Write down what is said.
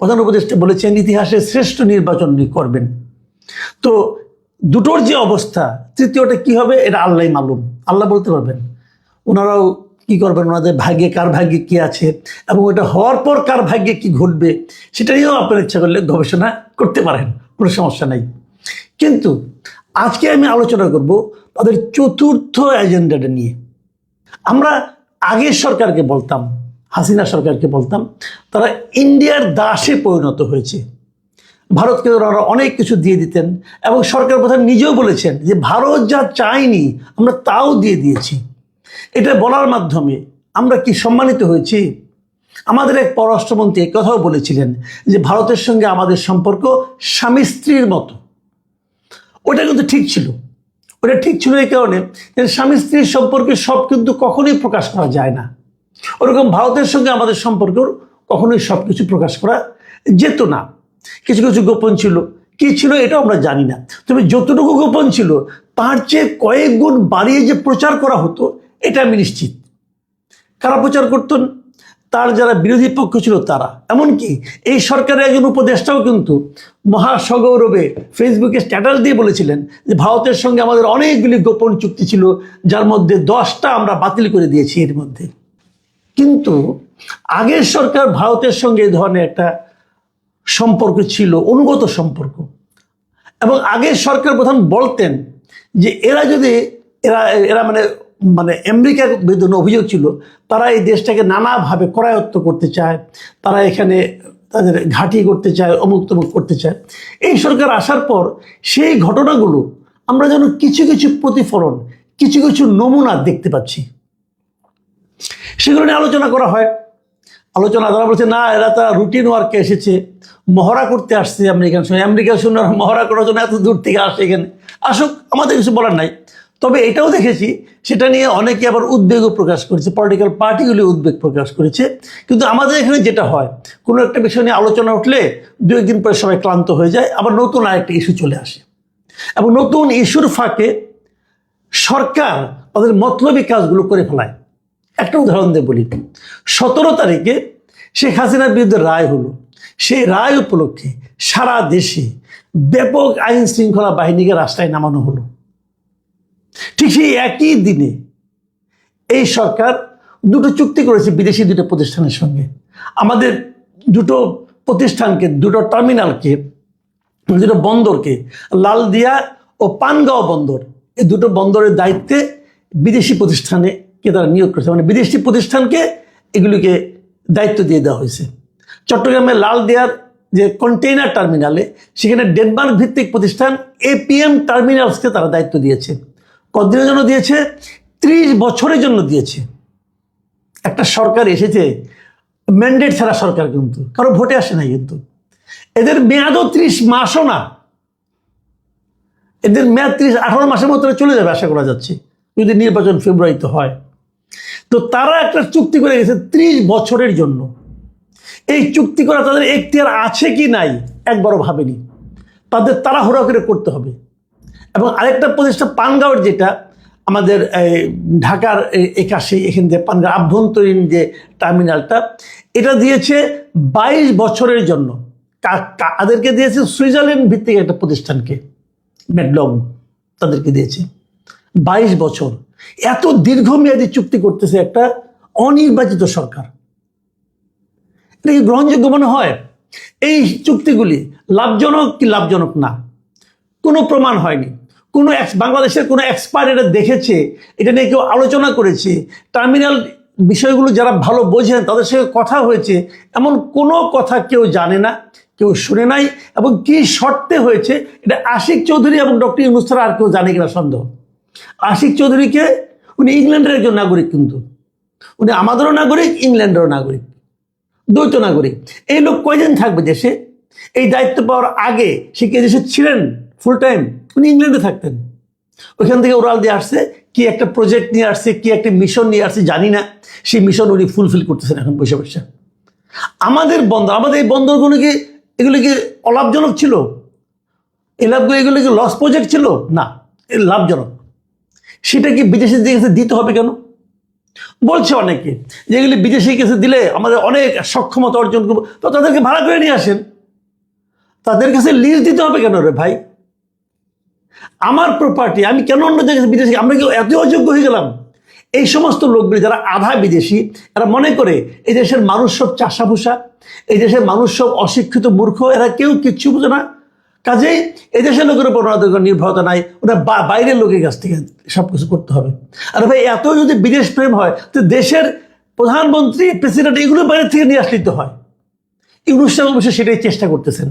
প্রধান উপদেষ্টা বলেছেন, ইতিহাসের শ্রেষ্ঠ নির্বাচন করবেন। তো দুটোর যে অবস্থা, তৃতীয়টা কি হবে, এটা আল্লাহ মালুম। আল্লাহ বলতে পারবেন। ওনারাও কি করবেন, ওনাদের ভাগ্যে কার ভাগ্যে কি আছে, এবং ওটা হওয়ার পর কার ভাগ্যে কি ঘটবে সেটা নিয়েও আপনার ইচ্ছা করলে গবেষণা করতে পারেন, কোনো সমস্যা নাই। কিন্তু আজকে আমি আলোচনা করব তাদের চতুর্থ এজেন্ডাটা নিয়ে। আমরা আগের সরকারকে বলতাম হাসিনা সরকারকে বলতাম, তারা ইন্ডিয়ার দাসে পরিণত হয়েছে। ভারতকে ওনারা অনেক কিছু দিয়ে দিতেন এবং সরকার প্রধান নিজেও বলেছেন যে, ভারত যা চায়নি, আমরা তাও দিয়ে দিয়েছি। এটা বলার মাধ্যমে আমরা কি সম্মানিত হয়েছি? আমাদের এক পররাষ্ট্রমন্ত্রী কথাও বলেছিলেন যে, ভারতের সঙ্গে আমাদের সম্পর্ক স্বামী স্ত্রীর মতো। ওটা কিন্তু ঠিক ছিল। ওটা ঠিক ছিল এই কারণে স্বামী স্ত্রীর সম্পর্কে সব কিন্তু কখনোই প্রকাশ করা যায় না। ওরকম ভারতের সঙ্গে আমাদের সম্পর্ক কখনোই সব কিছু প্রকাশ করা যেত না। কিছু কিছু গোপন ছিল। কি ছিল এটা আমরা জানি না। তবে যতটুকু গোপন ছিল, তার চেয়ে কয়েক গুণ বাড়িয়ে যে প্রচার করা হতো, এটা আমি নিশ্চিত। কারা প্রচার করতেন? তার যারা বিরোধী পক্ষ ছিল তারা। এমনকি এই সরকারের একজন উপদেষ্টাও কিন্তু মহাসগৌরবে ফেসবুকে স্ট্যাটাস দিয়ে বলেছিলেন যে ভারতের সঙ্গে আমাদের অনেকগুলি গোপন চুক্তি ছিল, যার মধ্যে দশটা আমরা বাতিল করে দিয়েছি এর মধ্যে। কিন্তু আগের সরকার ভারতের সঙ্গে এই ধরনের একটা সম্পর্ক ছিল, অনুগত সম্পর্ক। এবং আগের সরকার প্রধান বলতেন যে এরা যদি, এরা এরা মানে মানে আমেরিকার বিরুদ্ধে অভিযোগ ছিল, তারা এই দেশটাকে নানাভাবে করায়ত্ত করতে চায়, তারা এখানে তাদের ঘাঁটি করতে চায়, অমুক তমুক করতে চায়। এই সরকার আসার পর সেই ঘটনাগুলো আমরা যেন কিছু কিছু প্রতিফলন, কিছু কিছু নমুনা দেখতে পাচ্ছি। সেগুলো নিয়ে আলোচনা করা হয়। আলোচনা তারা বলছে, না, এরা তারা রুটিন ওয়ার্কে এসেছে। মহড়া করতে আসছে আমেরিকান সঙ্গে আমেরিকার সঙ্গে মহড়া করার জন্য এত দূর থেকে আসে এখানে। আসুক, আমাদের কিছু বলার নাই। তবে এটাও দেখেছি, সেটা নিয়ে অনেকে আবার উদ্বেগও প্রকাশ করেছে। পলিটিক্যাল পার্টিগুলি উদ্বেগ প্রকাশ করেছে। কিন্তু আমাদের এখানে যেটা হয়, কোনো একটা বিষয় নিয়ে আলোচনা উঠলে দু একদিন পরে সবাই ক্লান্ত হয়ে যায়। আবার নতুন আরেকটা ইস্যু চলে আসে। এবং নতুন ইস্যুর ফাঁকে সরকার তাদের মতলবী কাজগুলো করে ফেলায়। একটা উদাহরণ দিয়ে বলি। সতেরো তারিখে শেখ হাসিনার বিরুদ্ধে রায় হলো। সেই রায় উপলক্ষে সারা দেশে ব্যাপক আইন শৃঙ্খলা বাহিনীকে রাস্তায় নামানো হলো। ঠিক সেই একই দিনে এই সরকার দুটো চুক্তি করেছে বিদেশি দুটো প্রতিষ্ঠানের সঙ্গে। আমাদের দুটো প্রতিষ্ঠানকে, দুটো টার্মিনালকে, দুটো বন্দরকে, লালদিয়া ও পানগাঁও বন্দর, এই দুটো বন্দরের দায়িত্বে বিদেশি প্রতিষ্ঠানে কে তারা নিয়োগ করেছে? মানে বিদেশি প্রতিষ্ঠানকে এগুলিকে দায়িত্ব দিয়ে দেওয়া হয়েছে। চট্টগ্রামের লালদিয়ার যে কন্টেইনার টার্মিনালে, সেখানে ডেনমার্ক ভিত্তিক প্রতিষ্ঠান এপিএম টার্মিনালসকে তারা দায়িত্ব দিয়েছে। কতদিনের জন্য দিয়েছে? ত্রিশ বছরের জন্য দিয়েছে। একটা সরকার এসেছে ম্যান্ডেট ছাড়া সরকার কিন্তু, কারও ভোটে আসে নাই কিন্তু। এদের মেয়াদও ত্রিশ মাসও না। এদের মেয়াদ ত্রিশ আঠারো মাসের মতো চলে যাবে, আশা করা যাচ্ছে। যদি নির্বাচন ফেব্রুয়ারিতে হয়। তো তারা একটা চুক্তি করে গেছে ত্রিশ বছরের জন্য। এই চুক্তি করা তাদের এখতিয়ার আছে কি নাই একবারও ভাবেনি। তাদের তাড়াহুড়া করে করতে হবে। এবং আরেকটা প্রতিষ্ঠান পানগাঁওয়ের যেটা, আমাদের ঢাকার একাশি, এখান থেকে পানগাঁও আভ্যন্তরীণ যে টার্মিনালটা, এটা দিয়েছে বাইশ বছরের জন্য। তাদেরকে দিয়েছে সুইজারল্যান্ড ভিত্তিক একটা প্রতিষ্ঠানকে ম্যাডলগ তাদেরকে দিয়েছে। বাইশ বছর। এত দীর্ঘমেয়াদী চুক্তি করতেছে একটা অনির্বাচিত সরকার। এটা কি গ্রহণযোগ্য মনে হয়? এই চুক্তিগুলি লাভজনক কি লাভজনক না? কোনো প্রমাণ হয়নি। কোনো বাংলাদেশের কোনো এক্সপার্ট এটা দেখেছে, এটা নিয়ে কেউ আলোচনা করেছে টার্মিনাল বিষয়গুলো যারা ভালো বোঝেন তাদের সঙ্গে কথা হয়েছে, এমন কোনো কথা কেউ জানে না, কেউ শুনে নাই, এবং কি শর্তে হয়েছে, এটা আশিক চৌধুরী এবং ডক্টর ইউনুস আর কেউ জানে কিনা সন্দেহ। আশিক চৌধুরীকে উনি ইংল্যান্ডের একজন নাগরিক কিন্তু। উনি আমাদেরও নাগরিক, ইংল্যান্ডেরও নাগরিক, দ্বৈত নাগরিক। এই লোক কয়দিন থাকবে দেশে? এই দায়িত্ব পাওয়ার আগে সে কে দেশে ছিলেন ফুল টাইম উনি ইংল্যান্ডে থাকতেন। ওইখান থেকে ওরাল দিয়ে আসছে, কি একটা প্রজেক্ট নিয়ে আসছে, কি একটা মিশন নিয়ে আসছে, জানি না। সেই মিশন উনি ফুলফিল করতেছেন এখন বসে বসে আমাদের বন্দর, আমাদের এই বন্দরগুলো কি, এগুলো কি অলাভজনক ছিল? এই লাভগুলো, এগুলো কি লস প্রজেক্ট ছিল? না লাভজনক। সেটা কি বিদেশিদের কাছে দিতে হবে কেন? বলছে অনেকে যে এগুলি বিদেশে কিছু দিলে আমাদের অনেক সক্ষমতা অর্জন করব। তো তাদেরকে ভাড়া করে নিয়ে আসেন। তাদের কাছে লিজ দিতে হবে কেন রে ভাই? আমার প্রপার্টি আমি কেন অন্য জায়গায় বিদেশি? আমরা কি এত অযোগ্য হয়ে গেলাম? এই সমস্ত লোকগুলি যারা আধা বিদেশি, এরা মনে করে এই দেশের মানুষ সব চাষাভুষা, এই দেশের মানুষ সব অশিক্ষিত মূর্খ, এরা কেউ কিচ্ছু বুঝে না। কাজেই এদেশের দেশের লোকের উপর ওনাদের নির্ভরতা নাই ওরা বাইরের লোকের কাছ থেকে সব কিছু করতে হবে। আর ভাই, এত যদি বিদেশ প্রেম হয়, তো দেশের প্রধানমন্ত্রী, প্রেসিডেন্ট এগুলো বাইরে থেকে নিয়ে আসলিতে হয়। ইউনুসাম সাহেব অবশ্যই সেটাই চেষ্টা করতেছেন।